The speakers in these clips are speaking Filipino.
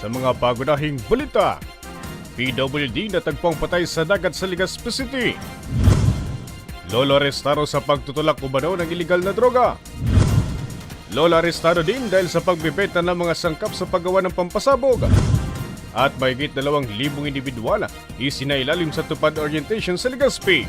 Sa mga pagunahing balita, PWD natagpong patay sa dagat sa Legazpi City. Lolo arestado sa pagtutulak umano ng iligal na droga. Lolo arestado din dahil sa pagbibenta ng mga sangkap sa paggawa ng pampasabog. At mahigit dalawang libong individual isinailalim sa tupad orientation sa Legazpi.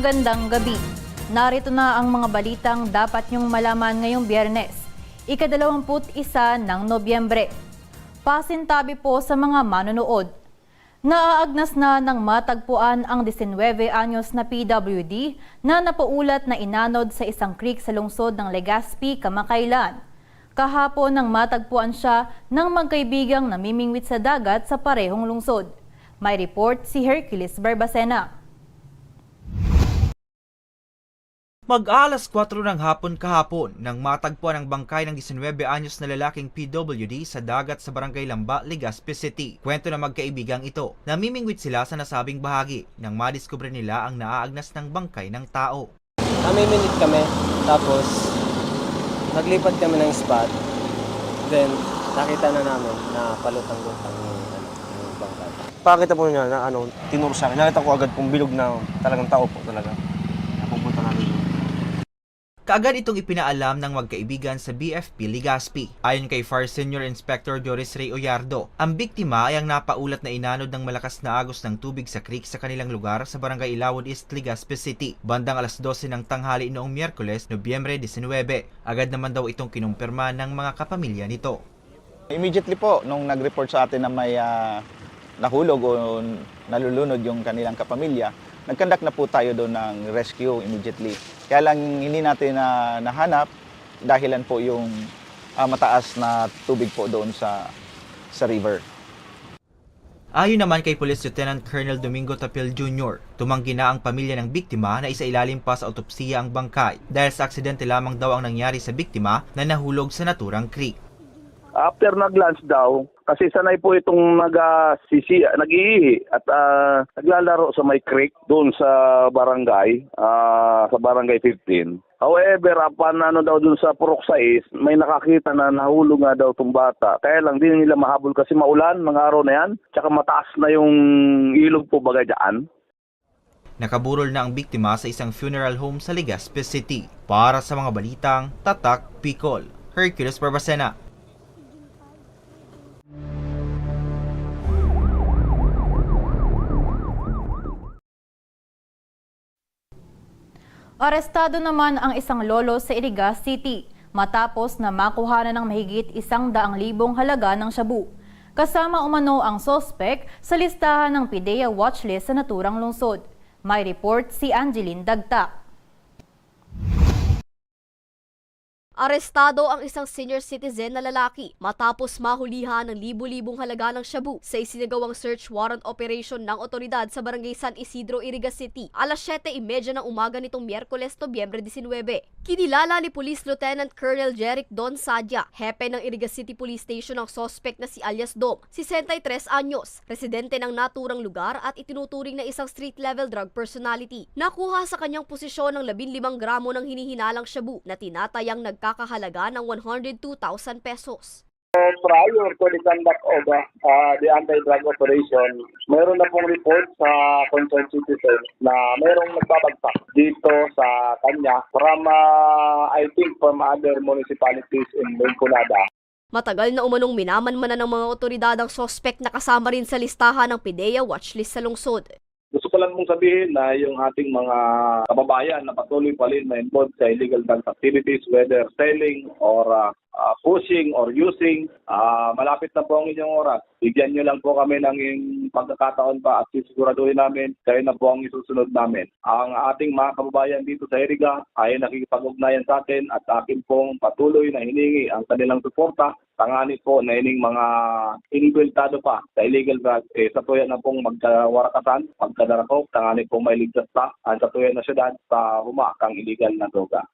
Magandang gabi. Narito na ang mga balitang dapat niyong malaman ngayong biyernes, ikadalawamput isa ng Nobyembre. Pasintabi po sa mga manonood. Naaagnas na ng matagpuan ang 19 anyos na PWD na napaulat na inanod sa isang creek sa lungsod ng Legazpi, Kamakailan. Kahapon nang matagpuan siya ng magkaibigang namimingwit sa dagat sa parehong lungsod. May report si Hercules Barbacena. Mag-alas 4 ng hapon kahapon nang matagpuan ang bangkay ng 19 anyos na lalaking PWD sa dagat sa Barangay Lamba, Legazpi City. Kwento na magkaibigang ito. Namimingwit sila sa nasabing bahagi nang madiskubre nila ang naaagnas ng bangkay ng tao. Namiminit kami, tapos naglipat kami ng spot. Then, nakita na namin na palutang-lutang yung, yung bangkay. Pakita po niya na ano, tinuro sa akin. Nakita ko agad pong bilog na talagang tao po talaga. Kaagad itong ipinaalam ng magkaibigan sa BFP Legazpi. Ayon kay Fire Senior Inspector Joris Ray Oyardo, ang biktima ay ang napaulat na inanod ng malakas na agos ng tubig sa creek sa kanilang lugar sa Barangay Ilawod East, Legazpi City, bandang alas 12 ng tanghali noong Miyerkules, Nobyembre 19. Agad naman daw itong kinumpirma ng mga kapamilya nito. Immediately po, nung nag-report sa atin na may ah, nahulog o nalulunod yung kanilang kapamilya, nagkandak na po tayo doon ng rescue immediately. Kaya lang hindi natin na nahanap dahilan po yung ah, mataas na tubig po doon sa sa river. Ayon naman kay Police Lieutenant Colonel Domingo Tapil Jr., tumanggi na ang pamilya ng biktima na isailalim pa sa autopsiya ang bangkay dahil sa aksidente lamang daw ang nangyari sa biktima na nahulog sa naturang creek. After nag-lunch daw, kasi sanay po itong nag sisi nag-iihi at ah, naglalaro sa may creek doon sa barangay, ah, sa barangay 15. However, upon ano daw doon sa Purok 6, may nakakita na nahulog nga daw tong bata. Kaya lang din nila mahabol kasi maulan mga araw na yan. Tsaka mataas na yung ilog po bagay dyan. Nakaburol na ang biktima sa isang funeral home sa Legazpi City. Para sa mga balitang Tatak Bicol, Hercules Barbacena. Arestado naman ang isang lolo sa Iriga City matapos na makuha na ng mahigit isang daang libong halaga ng shabu. Kasama umano ang sospek sa listahan ng PIDEA watchlist sa naturang lungsod. May report si Angeline Dagta. Arestado ang isang senior citizen na lalaki matapos mahulihan ng libu-libong halaga ng shabu sa isinagawang search warrant operation ng otoridad sa barangay San Isidro, Iriga City alas 7.30 ng umaga nitong Miyerkules, Nobyembre 19. Kinilala ni Police Lieutenant Colonel Jeric Don Sadya, hepe ng Iriga City Police Station ang sospek na si alias Dom, 63 anyos, residente ng naturang lugar at itinuturing na isang street-level drug personality. Nakuha sa kanyang posisyon ng 15 gramo ng hinihinalang shabu na tinatayang nagkakahalaga ng 102,000 pesos. prior to the conduct of uh, the anti-drug operation, mayroon na pong report sa concerned citizen na mayroong nagbabagsak dito sa kanya from, uh, I think, from other municipalities in Benculada. Matagal na umanong minamanmanan ng mga otoridad ang sospek na kasama rin sa listahan ng PIDEA watchlist sa lungsod. Lang mong sabihin na yung ating mga kababayan na patuloy pa rin na involved sa illegal drug activities, whether selling or uh, ah, pushing or using, ah, malapit na po ang inyong oras. Bigyan nyo lang po kami ng pagkakataon pa at sisiguraduhin namin kayo na po ang isusunod namin. Ang ating mga kababayan dito sa Eriga ay nakikipag-ugnayan sa atin at akin pong patuloy na hiningi ang kanilang suporta tangani po na ining mga inibultado pa sa illegal drugs eh sa tuya na pong magkawarakasan, magkadarako, tangani po may ligtas pa ang sa tuya na syudad sa humakang illegal na droga.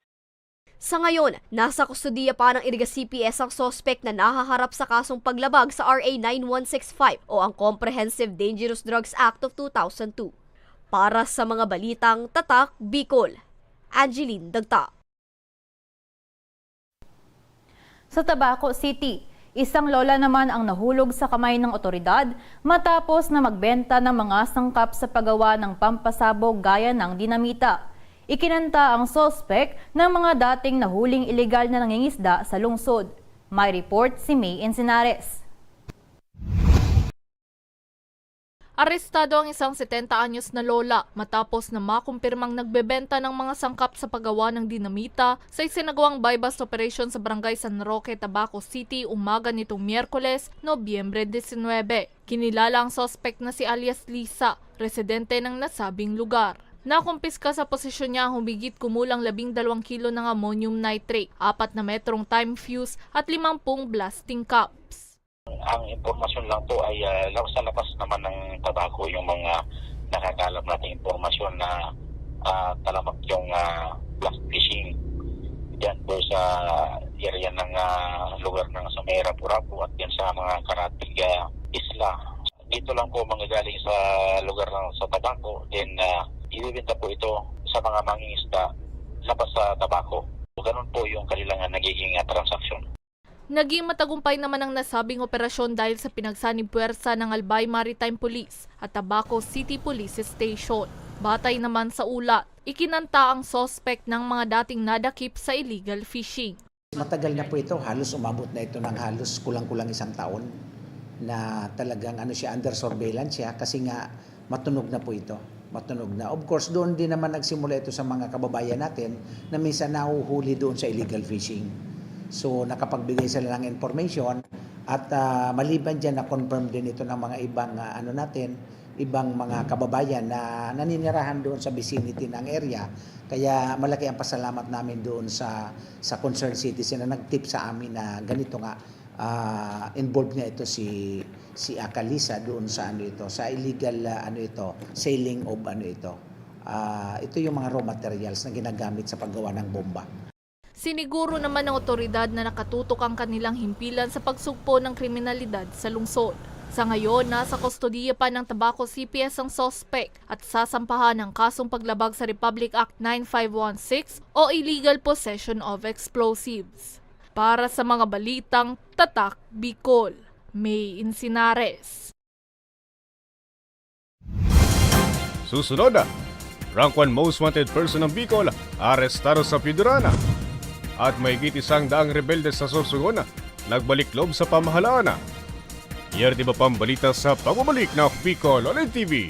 Sa ngayon, nasa kustudiya pa ng Iriga CPS ang sospek na nahaharap sa kasong paglabag sa RA 9165 o ang Comprehensive Dangerous Drugs Act of 2002. Para sa mga balitang Tatak, Bicol, Angeline Dagta. Sa Tabaco City, isang lola naman ang nahulog sa kamay ng otoridad matapos na magbenta ng mga sangkap sa paggawa ng pampasabog gaya ng dinamita. Ikinanta ang sospek ng mga dating nahuling ilegal na nangingisda sa lungsod. May report si May Encinares. Arestado ang isang 70 anyos na lola matapos na makumpirmang nagbebenta ng mga sangkap sa paggawa ng dinamita sa isinagawang buy-bust operation sa barangay San Roque, Tabaco City umaga nitong Miyerkules, Nobyembre 19. Kinilala ang suspect na si alias Lisa, residente ng nasabing lugar. Nakumpiska sa posisyon niya humigit kumulang 12 kilo ng ammonium nitrate, 4 na metrong time fuse at 50 blasting cups. ang impormasyon lang po ay uh, sa labas naman ng tabako yung mga nakakalap nating impormasyon na uh, talamak yung uh, blast fishing diyan po sa area ng ah, lugar ng Samera, Purapo at yan sa mga karatig ah, isla. Dito lang po mga galing sa lugar ng sa tabako then uh, ibibenta po ito sa mga mangingisda labas sa tabako. Ganun po yung kanilang nagiging ah, transaksyon. Naging matagumpay naman ang nasabing operasyon dahil sa pinagsanib puwersa ng Albay Maritime Police at Tabaco City Police Station. Batay naman sa ulat, ikinanta ang sospek ng mga dating nadakip sa illegal fishing. Matagal na po ito, halos umabot na ito ng halos kulang-kulang isang taon na talagang ano siya under surveillance siya kasi nga matunog na po ito. Matunog na. Of course, doon din naman nagsimula ito sa mga kababayan natin na minsan nahuhuli doon sa illegal fishing. So nakapagbigay sila ng information at ah, maliban dyan na-confirm din ito ng mga ibang ah, ano natin, ibang mga kababayan na naninirahan doon sa vicinity ng area. Kaya malaki ang pasalamat namin doon sa sa concerned citizen na nag-tip sa amin na ganito nga ah, involved nga ito si si Akalisa doon sa ano ito, sa illegal ah, ano ito, selling of ano ito. Ah, ito yung mga raw materials na ginagamit sa paggawa ng bomba. Siniguro naman ng otoridad na nakatutok ang kanilang himpilan sa pagsugpo ng kriminalidad sa lungsod. Sa ngayon, nasa kustodiya pa ng Tabaco CPS ang sospek at sasampahan ng kasong paglabag sa Republic Act 9516 o illegal possession of explosives. Para sa mga balitang Tatak Bicol, May Insinares. Susunod na, rank 1 most wanted person ng Bicol, arestado sa Pidurana. At may isang daang rebelde sa Sorsogon, nagbalik loob sa pamahalaan. Di ba pang balita sa pagbabalik ng Bicol Online TV?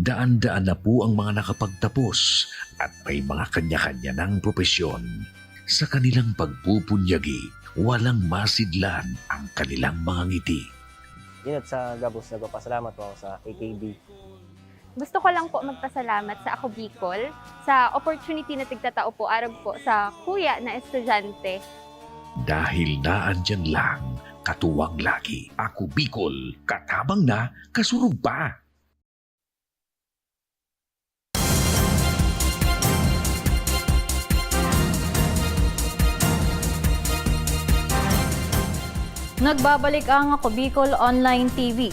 Daan-daan na po ang mga nakapagtapos at may mga kanya-kanya ng propesyon. Sa kanilang pagpupunyagi, walang masidlan ang kanilang mga ngiti. Yun at sa Gabos, nagpapasalamat po ako sa AKB. Gusto ko lang po magpasalamat sa Ako Bicol sa opportunity na tigtatao po arab po sa kuya na estudyante. Dahil naandyan lang, katuwang lagi. Ako Bicol, katabang na, kasurug pa. Nagbabalik ang Ako Bicol Online TV.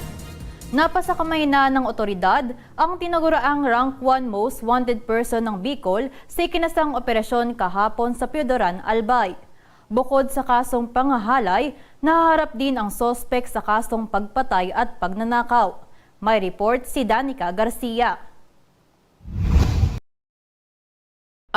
Napasa kamay na ng otoridad ang tinaguraang rank 1 most wanted person ng Bicol sa ikinasang operasyon kahapon sa Piodoran, Albay. Bukod sa kasong pangahalay, naharap din ang sospek sa kasong pagpatay at pagnanakaw. May report si Danica Garcia.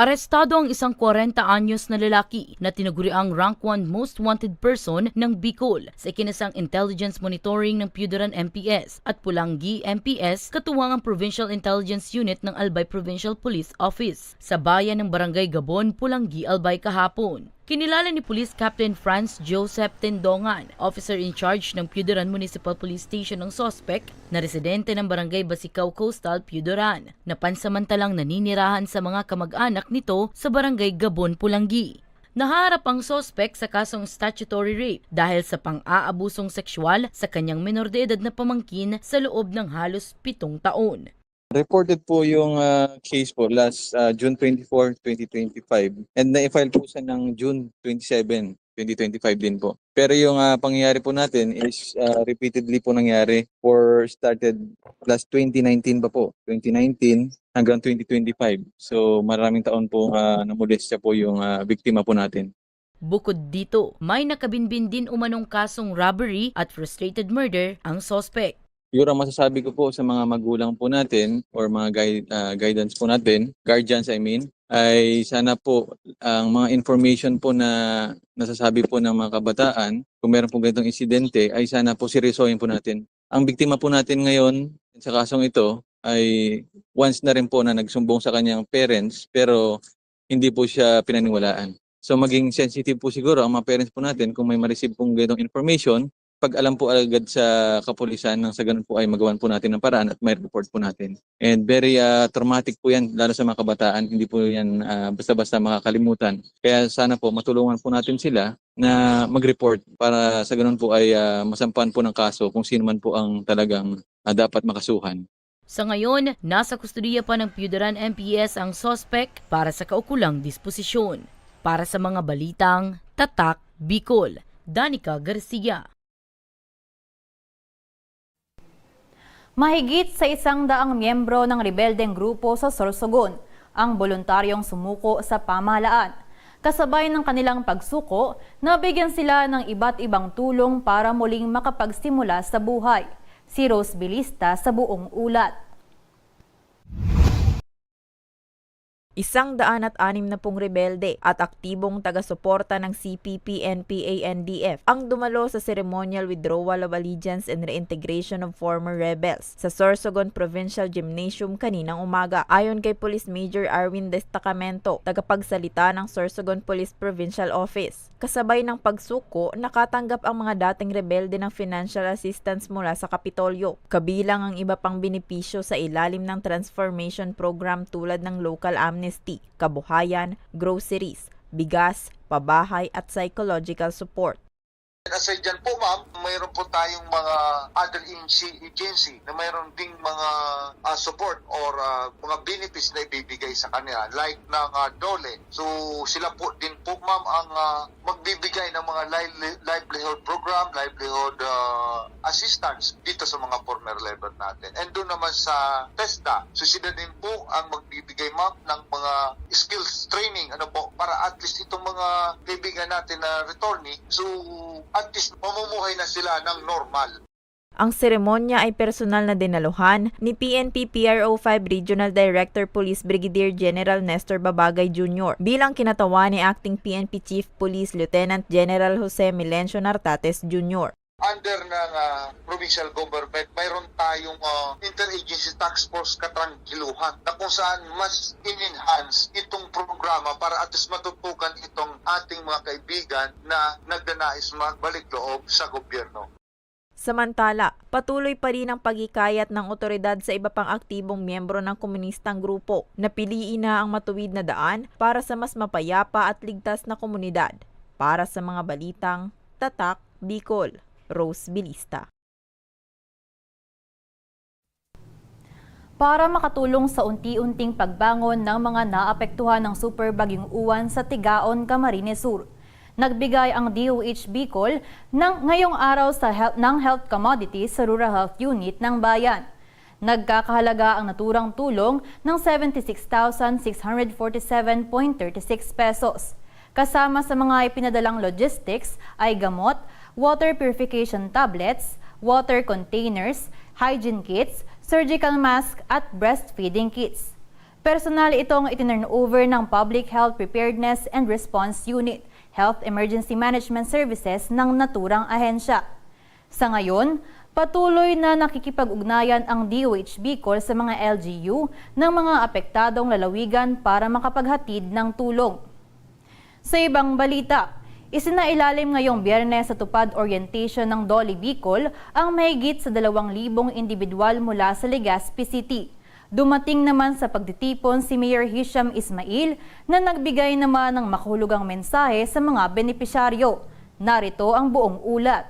Arestado ang isang 40 anyos na lalaki na tinaguriang rank 1 most wanted person ng Bicol sa ikinasang intelligence monitoring ng Pudaran MPS at Pulangi MPS katuwang ang Provincial Intelligence Unit ng Albay Provincial Police Office sa bayan ng Barangay Gabon, Pulangi, Albay kahapon. Kinilala ni Police Captain Franz Joseph Tendongan, officer in charge ng Pudaran Municipal Police Station ng sospek na residente ng Barangay Basicaw Coastal, Pudaran, na pansamantalang naninirahan sa mga kamag-anak nito sa Barangay Gabon, Pulangi. Naharap ang sospek sa kasong statutory rape dahil sa pang-aabusong sexual sa kanyang menor de edad na pamangkin sa loob ng halos pitong taon. Reported po yung ah, case po last ah, June 24, 2025 and na-file po siya ng June 27, 2025 din po. Pero yung ah, pangyayari po natin is ah, repeatedly po nangyari for started last 2019 pa po. 2019 hanggang 2025. So maraming taon po uh, namolestya po yung ah, biktima po natin. Bukod dito, may nakabinbin din umanong kasong robbery at frustrated murder ang sospek. Siguro masasabi ko po sa mga magulang po natin or mga guide, ah, guidance po natin, guardians I mean, ay sana po ang mga information po na nasasabi po ng mga kabataan, kung meron po ganitong insidente, ay sana po seryosohin po natin. Ang biktima po natin ngayon sa kasong ito ay once na rin po na nagsumbong sa kanyang parents pero hindi po siya pinaniwalaan. So maging sensitive po siguro ang mga parents po natin kung may ma-receive pong ganitong information pag alam po agad sa kapulisan nang sa ganun po ay magawan po natin ng paraan at may report po natin. And very ah, traumatic po yan lalo sa mga kabataan, hindi po yan ah, basta-basta makakalimutan. Kaya sana po matulungan po natin sila na mag-report para sa ganun po ay ah, masampan po ng kaso kung sino man po ang talagang ah, dapat makasuhan. Sa ngayon, nasa kustudiya pa ng Pudaran MPS ang sospek para sa kaukulang disposisyon. Para sa mga balitang Tatak Bicol, Danica Garcia. Mahigit sa isang daang miyembro ng rebeldeng grupo sa Sorsogon ang voluntaryong sumuko sa pamahalaan. Kasabay ng kanilang pagsuko, nabigyan sila ng iba't ibang tulong para muling makapagsimula sa buhay. Si Rose Bilista sa buong ulat. Isang daan at anim na pong rebelde at aktibong taga-suporta ng CPP-NPA-NDF ang dumalo sa ceremonial withdrawal of allegiance and reintegration of former rebels sa Sorsogon Provincial Gymnasium kaninang umaga. Ayon kay Police Major Arwin Destacamento, tagapagsalita ng Sorsogon Police Provincial Office. Kasabay ng pagsuko, nakatanggap ang mga dating rebelde ng financial assistance mula sa Kapitolyo. Kabilang ang iba pang benepisyo sa ilalim ng transformation program tulad ng local amnesty, kabuhayan, groceries, bigas, pabahay at psychological support. Aside dyan po ma'am, mayroon po tayong mga other agency, na mayroon ding mga ah, support or ah, mga benefits na ibibigay sa kanila like ng ah, DOLE. So sila po din po ma'am ang ah, magbibigay ng mga livelihood program, livelihood ah, assistance dito sa mga former labor natin. And doon naman sa TESDA, so sila din po ang magbibigay ma'am ng mga skills training ano po para at least itong mga kaibigan natin na returnee so at least mamumuhay na sila ng normal. Ang seremonya ay personal na dinaluhan ni PNP PRO 5 Regional Director Police Brigadier General Nestor Babagay Jr. bilang kinatawa ni Acting PNP Chief Police Lieutenant General Jose Milencio Nartates Jr. Under ng ah, provincial government, mayroon tayong ah, interagency task force katanggiluhan na kung saan mas in-enhance itong programa para at least matutukan itong ating mga kaibigan na nagdanais magbalik loob sa gobyerno. Samantala, patuloy pa rin ang pagikayat ng otoridad sa iba pang aktibong miyembro ng komunistang grupo na piliin na ang matuwid na daan para sa mas mapayapa at ligtas na komunidad. Para sa mga balitang Tatak Bicol, Rose Bilista. Para makatulong sa unti-unting pagbangon ng mga naapektuhan ng super bagyong uwan sa Tigaon, Camarines Sur. Nagbigay ang DOH Bicol ng ngayong araw sa health, ng health commodities sa Rural Health Unit ng bayan. Nagkakahalaga ang naturang tulong ng 76,647.36 pesos. Kasama sa mga ipinadalang logistics ay gamot, water purification tablets, water containers, hygiene kits, surgical mask at breastfeeding kits. Personal itong itinurn over ng Public Health Preparedness and Response Unit, Health Emergency Management Services ng naturang ahensya. Sa ngayon, patuloy na nakikipag-ugnayan ang DOH Bicol sa mga LGU ng mga apektadong lalawigan para makapaghatid ng tulong. Sa ibang balita, isinailalim ngayong biyernes sa tupad orientation ng Dolly Bicol ang mahigit sa 2,000 individual mula sa Legazpi City. Dumating naman sa pagtitipon si Mayor Hisham Ismail na nagbigay naman ng makahulugang mensahe sa mga benepisyaryo. Narito ang buong ulat.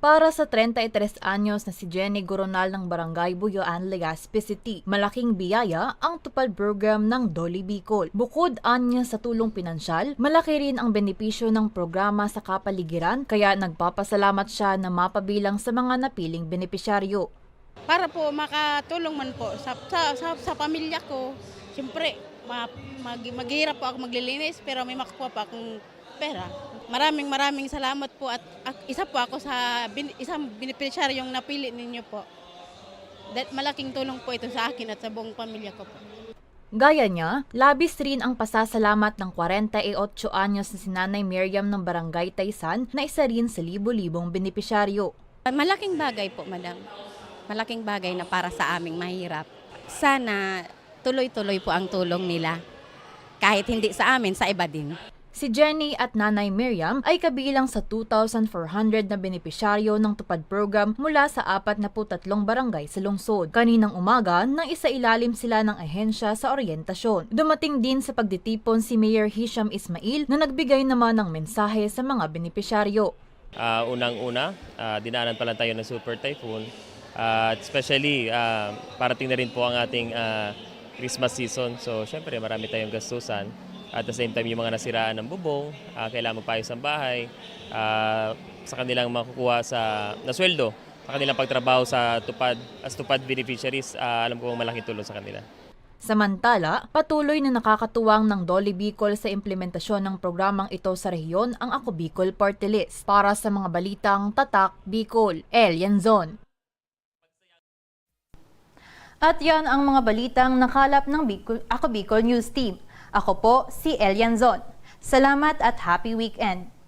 Para sa 33 anyos na si Jenny Goronal ng Barangay Buyoan, Legazpi City, malaking biyaya ang tupad program ng Dolly Bicol. Bukod anya sa tulong pinansyal, malaki rin ang benepisyo ng programa sa kapaligiran kaya nagpapasalamat siya na mapabilang sa mga napiling benepisyaryo. Para po makatulong man po sa, sa, sa, sa pamilya ko. Siyempre, ma, mag, maghihirap po ako maglilinis pero may makukuha pa akong pera. Maraming maraming salamat po at, at isa po ako sa bin, isang beneficiaryong napili ninyo po. That malaking tulong po ito sa akin at sa buong pamilya ko po. Gaya niya, labis rin ang pasasalamat ng 48 anyos na si Nanay Miriam ng Barangay Taysan na isa rin sa libo-libong benepisyaryo. Malaking bagay po, madam. Malaking bagay na para sa aming mahirap. Sana tuloy-tuloy po ang tulong nila. Kahit hindi sa amin, sa iba din. Si Jenny at Nanay Miriam ay kabilang sa 2,400 na benepisyaryo ng tupad program mula sa 43 barangay sa lungsod. Kaninang umaga, nang isa ilalim sila ng ahensya sa oryentasyon. Dumating din sa pagditipon si Mayor Hisham Ismail na nagbigay naman ng mensahe sa mga benepisyaryo. Ah, unang-una, ah, dinaanan pa lang tayo ng super typhoon. At especially, ah, parating na rin po ang ating ah, Christmas season. So, syempre, marami tayong gastusan. At the same time, yung mga nasiraan ng bubong, ah, kailangan magpaayos ng bahay, ah, sa kanilang makukuha sa nasweldo, sa kanilang pagtrabaho sa tupad, as tupad beneficiaries, ah, alam ko malaking tulong sa kanila. Samantala, patuloy na nakakatuwang ng Dolly Bicol sa implementasyon ng programang ito sa rehiyon ang Ako Bicol Party List. Para sa mga balitang Tatak Bicol, Elian Zon. At yan ang mga balitang nakalap ng Bicol, Ako Bicol News Team. Ako po si Elian Zon. Salamat at happy weekend!